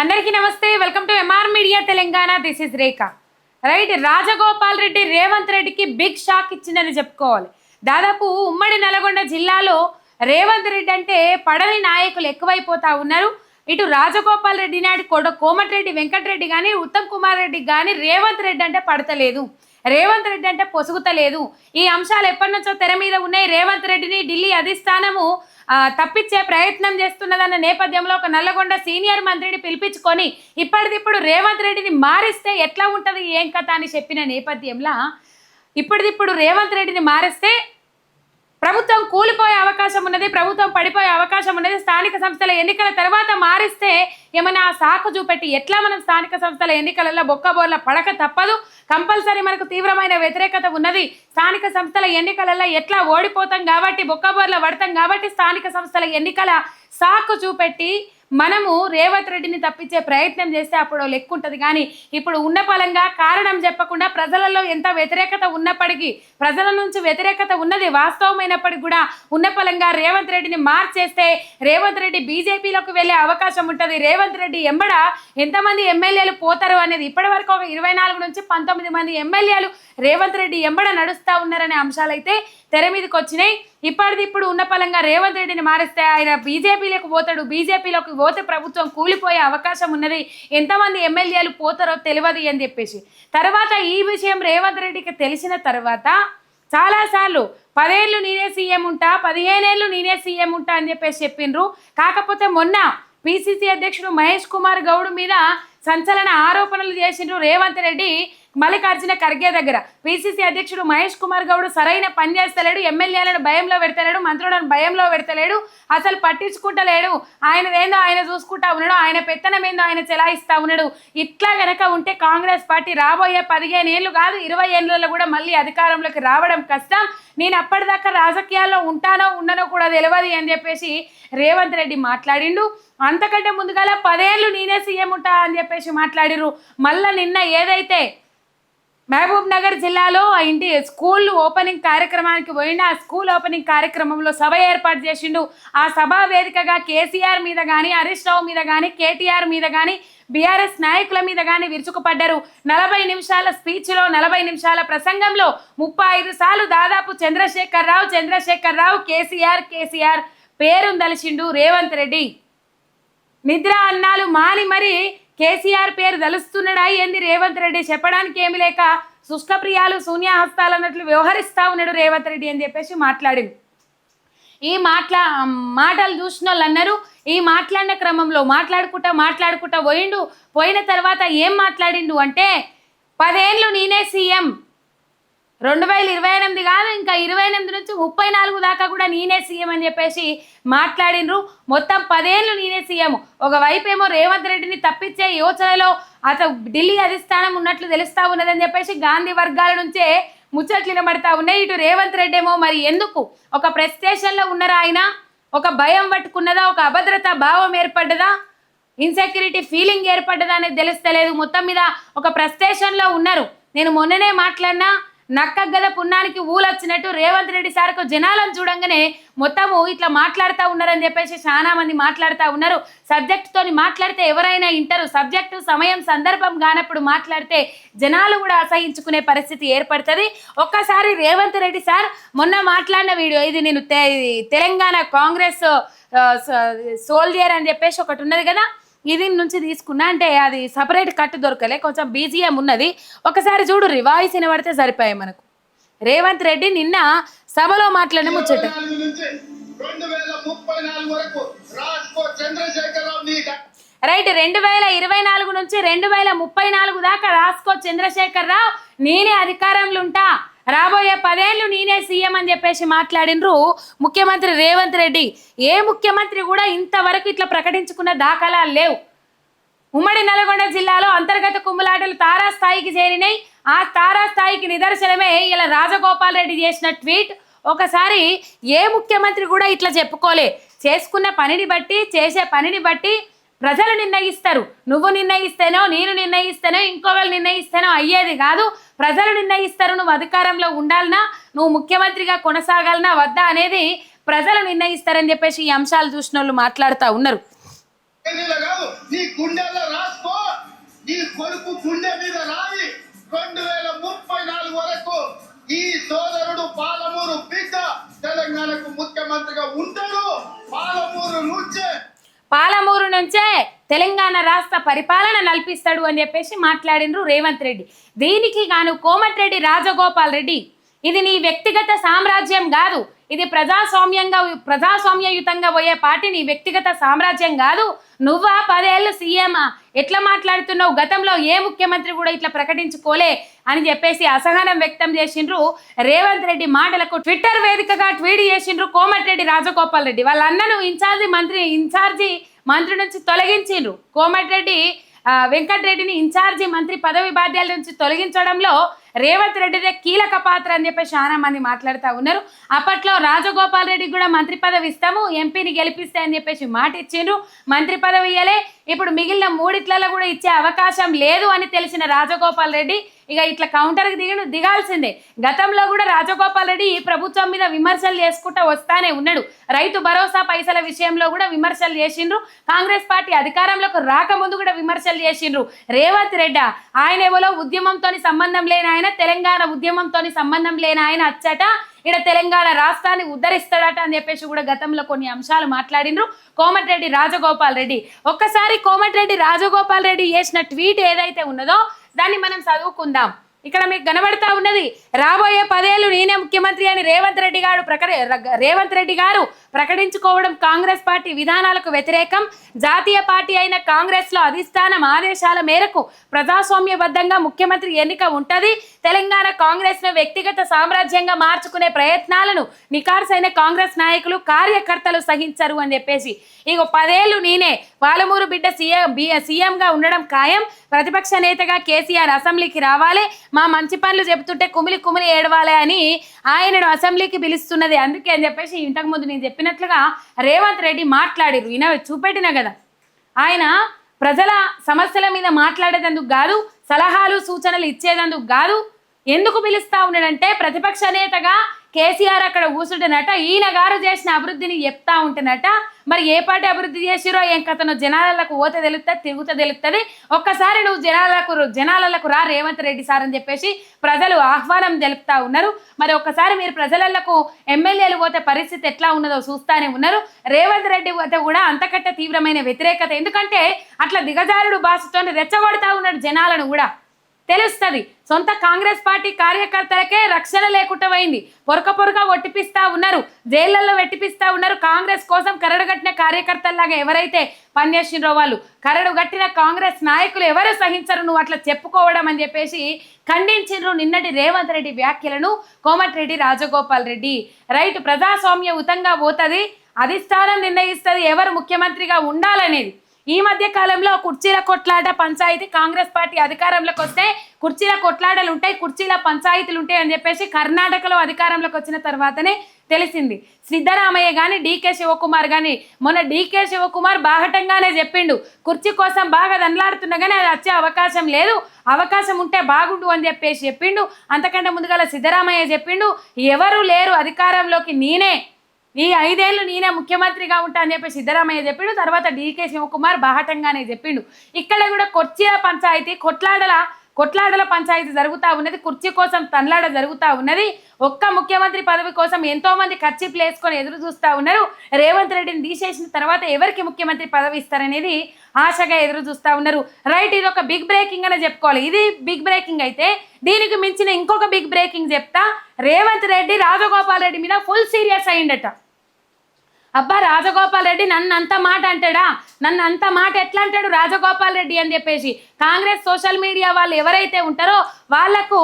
అందరికీ నమస్తే welcome to MR media Telangana this is Rekha right Rajagopal Reddy Revanth రెడ్డికి big shock ఇచ్చిందని చెప్పుకోవాలి. దాదాపు ఉమ్మడి నల్గొండ జిల్లాలో రేవంత్ రెడ్డి అంటే పడని నాయకులు ఎక్కువైపోతా ఉన్నారు. ఇటు రాజగోపాల్ రెడ్డి నాటి కొడ కోమటిరెడ్డి వెంకటరెడ్డి కానీ ఉత్తమ్ కుమార్ రెడ్డి కానీ రేవంత్ రెడ్డి అంటే పడతలేదు. రేవంత్ రెడ్డి అంటే పొసుగుతలేదు. ఈ అంశాలు ఎప్పటి నుంచో తెర మీద ఉన్నాయి. రేవంత్ రెడ్డిని ఢిల్లీ అధిష్టానము తప్పించే ప్రయత్నం చేస్తున్నదన్న నేపథ్యంలో ఒక నల్లగొండ సీనియర్ మంత్రిని పిలిపించుకొని ఇప్పటిదిప్పుడు రేవంత్ రెడ్డిని మారిస్తే ఎట్లా ఉంటుంది? ఏం కథ అని చెప్పిన నేపథ్యంలో ఇప్పటిదిప్పుడు రేవంత్ రెడ్డిని మారిస్తే ప్రభుత్వం కూలిపోయే అవకాశం ఉన్నది ప్రభుత్వం పడిపోయే అవకాశం ఉన్నది స్థానిక సంస్థల ఎన్నికల తర్వాత మారిస్తే ఏమైనా ఆ సాకు చూపెట్టి ఎట్లా మనం స్థానిక సంస్థల ఎన్నికలలో బొక్కబోర్ల పడక తప్పదు? కంపల్సరీ మనకు తీవ్రమైన వ్యతిరేకత ఉన్నది. స్థానిక సంస్థల ఎన్నికలలో ఎట్లా ఓడిపోతాం కాబట్టి బొక్కబోర్ల పడతాం కాబట్టి స్థానిక సంస్థల ఎన్నికల సాకు చూపెట్టి మనము రేవంత్ రెడ్డిని తప్పించే ప్రయత్నం చేస్తే అప్పుడు లెక్కు ఉంటుంది. కానీ ఇప్పుడు ఉన్న పలంగా కారణం చెప్పకుండా ప్రజలలో ఎంత వ్యతిరేకత ఉన్నప్పటికీ ప్రజల నుంచి వ్యతిరేకత ఉన్నది వాస్తవమైనప్పటికీ కూడా ఉన్న పలంగా రేవంత్ రెడ్డిని మార్చేస్తే రేవంత్ రెడ్డి బీజేపీలోకి వెళ్ళే అవకాశం ఉంటుంది. రేవంత్ రెడ్డి ఎంబడ ఎంతమంది ఎమ్మెల్యేలు పోతారు అనేది ఇప్పటి వరకు ఒక ఇరవై నాలుగు నుంచి పంతొమ్మిది మంది ఎమ్మెల్యేలు రేవంత్ రెడ్డి ఎంబడ నడుస్తూ ఉన్నారనే అంశాలైతే తెర మీదకి వచ్చినాయి. ఇప్పటిది ఇప్పుడు ఉన్న పలంగా రేవంత్ రెడ్డిని మారిస్తే ఆయన బీజేపీలోకి పోతాడు. బీజేపీలోకి పోతే ప్రభుత్వం కూలిపోయే అవకాశం ఉన్నది. ఎంతమంది ఎమ్మెల్యేలు పోతారో తెలియదు అని చెప్పేసి. తర్వాత ఈ విషయం రేవంత్ రెడ్డికి తెలిసిన తర్వాత చాలాసార్లు పదేళ్ళు నేనే సీఎం ఉంటా పదిహేనేళ్ళు నేనే సీఎం ఉంటా అని చెప్పేసి చెప్పిండ్రు కాకపోతే మొన్న పిసిసి అధ్యక్షుడు మహేష్ కుమార్ గౌడ్ మీద సంచలన ఆరోపణలు చేసిండ్రు రేవంత్ రెడ్డి. మల్లికార్జున ఖర్గే దగ్గర. పిసిసి అధ్యక్షుడు మహేష్ కుమార్ గౌడ్ సరైన పని చేస్తలేడు ఎమ్మెల్యేలను భయంలో పెడతలేడు మంత్రులను భయంలో పెడతలేడు అసలు పట్టించుకుంటలేడు. ఆయనదేందో ఆయన చూసుకుంటా ఉన్నాడు ఆయన పెత్తనం ఏందో ఆయన చెలాయిస్తా ఉన్నాడు. ఇట్లా గనక ఉంటే కాంగ్రెస్ పార్టీ రాబోయే పదిహేను ఏళ్ళు కాదు ఇరవై ఏళ్ళలో కూడా మళ్ళీ అధికారంలోకి రావడం కష్టం. నేను అప్పటిదాకా రాజకీయాల్లో ఉంటానో ఉండనో కూడా తెలియదు అని చెప్పేసి రేవంత్ రెడ్డి మాట్లాడిండు. అంతకంటే ముందుగాల పదేళ్ళు నేనే సీఎం ఉంటా అని చెప్పేసి మాట్లాడిరు మళ్ళా నిన్న ఏదైతే మహబూబ్ నగర్ జిల్లాలో ఇంటి స్కూల్ ఓపెనింగ్ కార్యక్రమానికి పోయిన ఆ స్కూల్ ఓపెనింగ్ కార్యక్రమంలో సభ ఏర్పాటు చేసిండు. ఆ సభా వేదికగా కేసీఆర్ మీద కానీ హరీష్ రావు మీద కానీ కేటీఆర్ మీద కానీ బీఆర్ఎస్ నాయకుల మీద కానీ విరుచుకుపడ్డారు. నలభై నిమిషాల స్పీచ్లో నలభై నిమిషాల ప్రసంగంలో ముప్పై ఐదు సార్లు దాదాపు చంద్రశేఖర్ రావు చంద్రశేఖర్ రావు కేసీఆర్ కేసీఆర్ పేరుందలిచిండు రేవంత్ రెడ్డి. నిద్ర అన్నాలు మాని మరి కేసీఆర్ పేరు తెలుస్తున్నాడా ఏంది రేవంత్ రెడ్డి? చెప్పడానికి ఏమి లేక శుష్కప్రియాలు శూన్యహస్తాలు అన్నట్లు వ్యవహరిస్తా ఉన్నాడు రేవంత్ రెడ్డి అని చెప్పేసి మాట్లాడింది. ఈ మాట్లా మాటలు చూసిన వాళ్ళు అన్నారు ఈ మాట్లాడిన క్రమంలో మాట్లాడుకుంటా మాట్లాడుకుంటా పోయిండు. పోయిన తర్వాత ఏం మాట్లాడిండు అంటే పదేళ్ళు నేనే సీఎం రెండు వేల ఇరవై ఎనిమిది కాదు ఇంకా ఇరవై ఎనిమిది నుంచి ముప్పై నాలుగు దాకా కూడా నేనే సీఎం అని చెప్పేసి మాట్లాడినరు. మొత్తం పదేళ్ళు నేనే సీఎం. ఒకవైపు ఏమో రేవంత్ రెడ్డిని తప్పించే యోచనలో అతను ఢిల్లీ అధిష్టానం ఉన్నట్లు తెలుస్తా ఉన్నదని చెప్పేసి గాంధీ వర్గాల నుంచే ముచ్చట్లు వినబడతా ఉన్నాయి. ఇటు రేవంత్ రెడ్డి ఏమో మరి ఎందుకు? ఒక ప్రెస్ స్టేషన్లో ఉన్నారా ఆయన? ఒక భయం పట్టుకున్నదా? ఒక అభద్రతా భావం ఏర్పడ్డదా? ఇన్సెక్యూరిటీ ఫీలింగ్ ఏర్పడ్డదా అనేది తెలుస్తలేదు. మొత్తం మీద ఒక ప్రస్టేషన్లో ఉన్నారు. నేను మొన్ననే మాట్లాడినా నక్క గల పున్నానికి ఊలొచ్చినట్టు రేవంత్ రెడ్డి సార్కు జనాలను చూడంగానే మొత్తము ఇట్లా మాట్లాడుతూ ఉన్నారని చెప్పేసి చాలా మంది మాట్లాడుతూ ఉన్నారు. సబ్జెక్టుతో మాట్లాడితే ఎవరైనా ఇంటారు. సబ్జెక్టు సమయం సందర్భం కానప్పుడు మాట్లాడితే జనాలు కూడా అసహించుకునే పరిస్థితి ఏర్పడుతుంది. ఒక్కసారి రేవంత్ రెడ్డి సార్ మొన్న మాట్లాడిన వీడియో ఇది నేను తె- తెలంగాణ కాంగ్రెస్ సోల్జర్ అని చెప్పేసి ఒకటి ఉన్నది కదా? ఇది నుంచి తీసుకున్నా అంటే అది సపరేట్ కట్ దొరకలే కొంచెం బీజిఎం ఉన్నది. ఒకసారి చూడు రివాయిస్ వినబడితే సరిపోయాయి మనకు. రేవంత్ రెడ్డి నిన్న సభలో మాట్లాడిన ముచ్చట. రైట్ రెండు వేల ఇరవై నాలుగు నుంచి రెండు వేల ముప్పై నాలుగు దాకా రాసుకో చంద్రశేఖర్ రావు. నేనే అధికారంలో ఉంటా. రాబోయే పదేళ్ళు నేనే సీఎం అని చెప్పేసి మాట్లాడినరు ముఖ్యమంత్రి రేవంత్ రెడ్డి. ఏ ముఖ్యమంత్రి కూడా ఇంతవరకు ఇట్లా ప్రకటించుకున్న దాఖలాలు లేవు. ఉమ్మడి నల్గొండ జిల్లాలో అంతర్గత కుమ్ములాటలు తారాస్థాయికి చేరినాయి. ఆ తారా స్థాయికి నిదర్శనమే ఇలా రాజగోపాల్ రెడ్డి చేసిన ట్వీట్. ఒకసారి ఏ ముఖ్యమంత్రి కూడా ఇట్లా చెప్పుకోలే. చేసుకున్న పనిని బట్టి చేసే పనిని బట్టి ప్రజలు నిర్ణయిస్తారు. నువ్వు నిర్ణయిస్తేనో నేను నిర్ణయిస్తేనో ఇంకొకరు నిర్ణయిస్తేనో అయ్యేది కాదు. ప్రజలు నిర్ణయిస్తారు నువ్వు అధికారంలో ఉండాలనా నువ్వు ముఖ్యమంత్రిగా కొనసాగాలనా వద్దా అనేది ప్రజలు నిర్ణయిస్తారని చెప్పేసి ఈ అంశాలు చూసిన వాళ్ళు మాట్లాడుతూ ఉన్నారు. ఈ సోదరుడు పాలమూరు బిడ్డ తెలంగాణకు ముఖ్యమంత్రిగా ఉంటాడు. పాలమూరు నుంచే పాలమూరు నుంచే తెలంగాణ రాష్ట్ర పరిపాలన నల్పిస్తాడు అని చెప్పేసి మాట్లాడినరు రేవంత్ రెడ్డి. దీనికి గాను కోమటిరెడ్డి రాజగోపాల్ రెడ్డి ఇది నీ వ్యక్తిగత సామ్రాజ్యం కాదు. ఇది ప్రజాస్వామ్యంగా ప్రజాస్వామ్యయుతంగా పోయే పార్టీ నీ వ్యక్తిగత సామ్రాజ్యం కాదు. నువ్వా పదేళ్ళు సీఎంఆ ఎట్లా మాట్లాడుతున్నావు? గతంలో ఏ ముఖ్యమంత్రి కూడా ఇట్లా ప్రకటించుకోలే అని చెప్పేసి అసహనం వ్యక్తం చేసిండ్రు రేవంత్ రెడ్డి మాటలకు ట్విట్టర్ వేదికగా ట్వీట్ చేసిండ్రు కోమటిరెడ్డి రాజగోపాల్ రెడ్డి. వాళ్ళ అన్నను ఇన్ఛార్జి మంత్రి ఇన్ఛార్జి మంత్రి నుంచి తొలగించిండ్రు. కోమటిరెడ్డి వెంకటరెడ్డిని ఇన్ఛార్జి మంత్రి పదవి బాధ్యాల నుంచి తొలగించడంలో రేవంత్ రెడ్డిదే కీలక పాత్ర అని చెప్పి చాలా మంది మాట్లాడుతూ ఉన్నారు. అప్పట్లో రాజగోపాల్ రెడ్డికి కూడా మంత్రి పదవి ఇస్తాము ఎంపీని గెలిపిస్తే అని చెప్పేసి మాట ఇచ్చిండ్రు. మంత్రి పదవి ఇయ్యలే ఇప్పుడు మిగిలిన మూడిట్లలో కూడా ఇచ్చే అవకాశం లేదు అని తెలిసిన రాజగోపాల్ రెడ్డి ఇక ఇట్లా కౌంటర్కి దిగను దిగాల్సిందే. గతంలో కూడా రాజగోపాల్ రెడ్డి ఈ ప్రభుత్వం మీద విమర్శలు చేసుకుంటూ వస్తానే ఉన్నాడు. రైతు భరోసా పైసల విషయంలో కూడా విమర్శలు చేసిండ్రు. కాంగ్రెస్ పార్టీ అధికారంలోకి రాకముందు కూడా విమర్శలు చేసిండ్రు. రేవంత్ రెడ్డి ఆయన ఎవరో ఉద్యమంతో సంబంధం లేని ఆయన తెలంగాణ ఉద్యమంతో సంబంధం లేని ఆయన అచ్చట ఇక్కడ తెలంగాణ రాష్ట్రాన్ని ఉద్ధరిస్తాడట అని చెప్పేసి కూడా గతంలో కొన్ని అంశాలు మాట్లాడిండ్రు. కోమటిరెడ్డి రాజగోపాల్ రెడ్డి. ఒక్కసారి కోమటిరెడ్డి రాజగోపాల్ రెడ్డి చేసిన ట్వీట్ ఏదైతే ఉన్నదో దాన్ని మనం చదువుకుందాం. ఇక్కడ మీకు కనబడతా ఉన్నది రాబోయే పదేళ్ళు నేనే ముఖ్యమంత్రి అని రేవంత్ రెడ్డి గారు ప్రకటి రేవంత్ రెడ్డి గారు ప్రకటించుకోవడం కాంగ్రెస్ పార్టీ విధానాలకు వ్యతిరేకం. జాతీయ పార్టీ అయిన కాంగ్రెస్లో అధిష్టానం ఆదేశాల మేరకు ప్రజాస్వామ్యబద్ధంగా ముఖ్యమంత్రి ఎన్నిక ఉంటుంది. తెలంగాణ కాంగ్రెస్ను వ్యక్తిగత సామ్రాజ్యంగా మార్చుకునే ప్రయత్నాలను నికార్సైన కాంగ్రెస్ నాయకులు కార్యకర్తలు సహించరు అని చెప్పేసి. ఇక పదేళ్ళు నేనే పాలమూరు బిడ్డ సీఎం సీఎంగా ఉండడం ఖాయం. ప్రతిపక్ష నేతగా కేసీఆర్ అసెంబ్లీకి రావాలి. మా మంచి పనులు చెబుతుంటే కుమిలి కుమిలి ఏడవాలి అని ఆయనను అసెంబ్లీకి పిలుస్తున్నది. అందుకే అని చెప్పేసి ఇంతకు ముందు నేను చెప్పినట్లుగా రేవంత్ రెడ్డి మాట్లాడిరు ఈయన చూపెట్టిన కదా. ఆయన ప్రజల సమస్యల మీద మాట్లాడేదందుకు కాదు సలహాలు సూచనలు ఇచ్చేదందుకు కాదు. ఎందుకు పిలుస్తా ఉన్నాడంటే ప్రతిపక్ష నేతగా కేసీఆర్ అక్కడ కూర్చుంటున్నట ఈయన గారు చేసిన అభివృద్ధిని చెప్తా ఉంటేనట మరి ఏ పార్టీ అభివృద్ధి చేసిరో ఏం కథను జనాలకు ఓత తెలుస్తుంది తిరుగుత తెలుస్తుంది ఒక్కసారి నువ్వు జనాలకు జనాలకు రా రేవంత్ రెడ్డి సార్ అని చెప్పేసి ప్రజలు ఆహ్వానం తెలుపుతా ఉన్నారు. మరి ఒక్కసారి మీరు ప్రజలకు ఎమ్మెల్యేలు పోతే పరిస్థితి ఎట్లా ఉన్నదో చూస్తానే ఉన్నారు. రేవంత్ రెడ్డి పోతే కూడా అంతకంటే తీవ్రమైన వ్యతిరేకత. ఎందుకంటే అట్లా దిగజారుడు భాషతో రెచ్చగొడతా ఉన్నాడు జనాలను కూడా. తెలుస్తుంది. సొంత కాంగ్రెస్ పార్టీ కార్యకర్తలకే రక్షణ లేకుండా పోయింది. పొరక పొరక ఒట్టిపిస్తా ఉన్నారు. జైళ్ళల్లో వెట్టిపిస్తా ఉన్నారు కాంగ్రెస్ కోసం కరడు కట్టిన కార్యకర్తల్లాగా ఎవరైతే పనిచేసిండ్రో వాళ్ళు? కరడు కట్టిన కాంగ్రెస్ నాయకులు ఎవరు సహించరు? నువ్వు అట్లా చెప్పుకోవడం అని చెప్పేసి ఖండించిండ్రు నిన్నటి రేవంత్ రెడ్డి వ్యాఖ్యలను కోమటిరెడ్డి రాజగోపాల్ రెడ్డి. రైట్ ప్రజాస్వామ్యయుతంగా పోతుంది. అధిష్టానం నిర్ణయిస్తుంది. ఎవరు ముఖ్యమంత్రిగా ఉండాలనేది. ఈ మధ్య కాలంలో కుర్చీల కొట్లాట పంచాయతీ కాంగ్రెస్ పార్టీ అధికారంలోకి వస్తే కుర్చీల కొట్లాటలు ఉంటాయి కుర్చీల పంచాయతీలు ఉంటాయి అని చెప్పేసి కర్ణాటకలో అధికారంలోకి వచ్చిన తర్వాతనే తెలిసింది. సిద్ధరామయ్య కానీ డీకే శివకుమార్ కానీ మొన్న డీకే శివకుమార్ బాహటంగానే చెప్పిండు. కుర్చీ కోసం బాగా దండలాడుతున్నా కానీ అది వచ్చే అవకాశం లేదు. అవకాశం ఉంటే బాగుండు అని చెప్పేసి చెప్పిండు. అంతకంటే ముందుగా సిద్ధరామయ్య చెప్పిండు ఎవరు లేరు అధికారంలోకి నేనే. ఈ ఐదేళ్ళు నేనే ముఖ్యమంత్రిగా ఉంటా అని చెప్పి సిద్ధరామయ్య చెప్పిండు. తర్వాత డీకే శివకుమార్ బాహటంగానే చెప్పిండు. ఇక్కడ కూడా కొర్చీల పంచాయతీ కొట్లాడల కొట్లాడల పంచాయతీ జరుగుతూ ఉన్నది కుర్చీ కోసం తన్లాడ జరుగుతూ ఉన్నది. ఒక్క ముఖ్యమంత్రి పదవి కోసం ఎంతో మంది ఖర్చీలు వేసుకొని ఎదురు చూస్తూ ఉన్నారు. రేవంత్ రెడ్డిని తీసేసిన తర్వాత ఎవరికి ముఖ్యమంత్రి పదవి ఇస్తారనేది ఆశగా ఎదురు చూస్తూ ఉన్నారు. రైట్ ఇది ఒక బిగ్ బ్రేకింగ్ అనే చెప్పుకోవాలి. ఇది బిగ్ బ్రేకింగ్ అయితే దీనికి మించిన ఇంకొక బిగ్ బ్రేకింగ్ చెప్తా. రేవంత్ రెడ్డి రాజగోపాల్ రెడ్డి మీద ఫుల్ సీరియస్ అయ్యిండట. అబ్బా రాజగోపాల్ రెడ్డి నన్ను అంత మాట అంటాడా? నన్ను అంత మాట ఎట్లా అంటాడు రాజగోపాల్ రెడ్డి అని చెప్పేసి? కాంగ్రెస్ సోషల్ మీడియా వాళ్ళు ఎవరైతే ఉంటారో వాళ్ళకు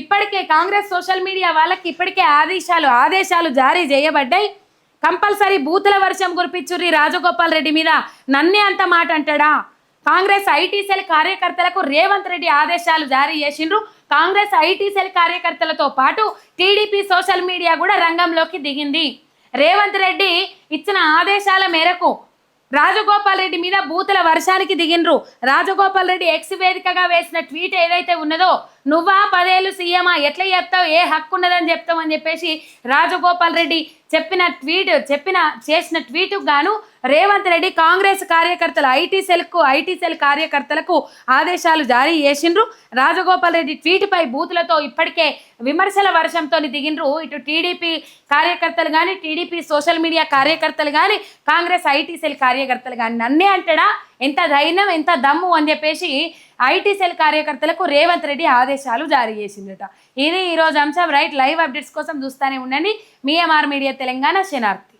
ఇప్పటికే కాంగ్రెస్ సోషల్ మీడియా వాళ్ళకి ఇప్పటికే ఆదేశాలు ఆదేశాలు జారీ చేయబడ్డాయి. కంపల్సరీ బూతుల వర్షం కురిపించుర్రి రాజగోపాల్ రెడ్డి మీద. నన్నే అంత మాట అంటాడా? కాంగ్రెస్ ఐటీ సెల్ కార్యకర్తలకు రేవంత్ రెడ్డి ఆదేశాలు జారీ చేసిండ్రు. కాంగ్రెస్ ఐటీ సెల్ కార్యకర్తలతో పాటు టీడీపీ సోషల్ మీడియా కూడా రంగంలోకి దిగింది. రేవంత్ రెడ్డి ఇచ్చిన ఆదేశాల మేరకు రాజగోపాల్ రెడ్డి మీద బూతుల వర్షానికి దిగిండ్రు రాజగోపాల్ రెడ్డి ఎక్స్ వేదికగా వేసిన ట్వీట్ ఏదైతే ఉన్నదో నువ్వా పదేళ్ళు సీఎమా? ఎట్లా చెప్తావు ఏ హక్కు ఉన్నదని చెప్తావు అని చెప్పేసి రాజగోపాల్ రెడ్డి చెప్పిన ట్వీట్ చెప్పిన చేసిన ట్వీట్కు గాను రేవంత్ రెడ్డి కాంగ్రెస్ కార్యకర్తలు ఐటీ సెల్కు ఐటీ సెల్ కార్యకర్తలకు ఆదేశాలు జారీ చేసిండ్రు. రాజగోపాల్ రెడ్డి ట్వీట్పై బూతులతో ఇప్పటికే విమర్శల వర్షంతో దిగిండ్రు. ఇటు టీడీపీ కార్యకర్తలు కానీ టీడీపీ సోషల్ మీడియా కార్యకర్తలు కానీ కాంగ్రెస్ ఐటీ సెల్ కార్యకర్తలు కానీ నన్నే అంటాడా? ఎంత ధైర్యం ఎంత దమ్ము అని చెప్పేసి ఐటీ సెల్ కార్యకర్తలకు రేవంత్ రెడ్డి ఆదేశాలు జారీ చేసిందట. ఇది ఈరోజు అంశం. రైట్ లైవ్ అప్డేట్స్ కోసం చూస్తూనే ఉండండి. మీఎంఆర్ మీడియా తెలంగాణ శనార్థి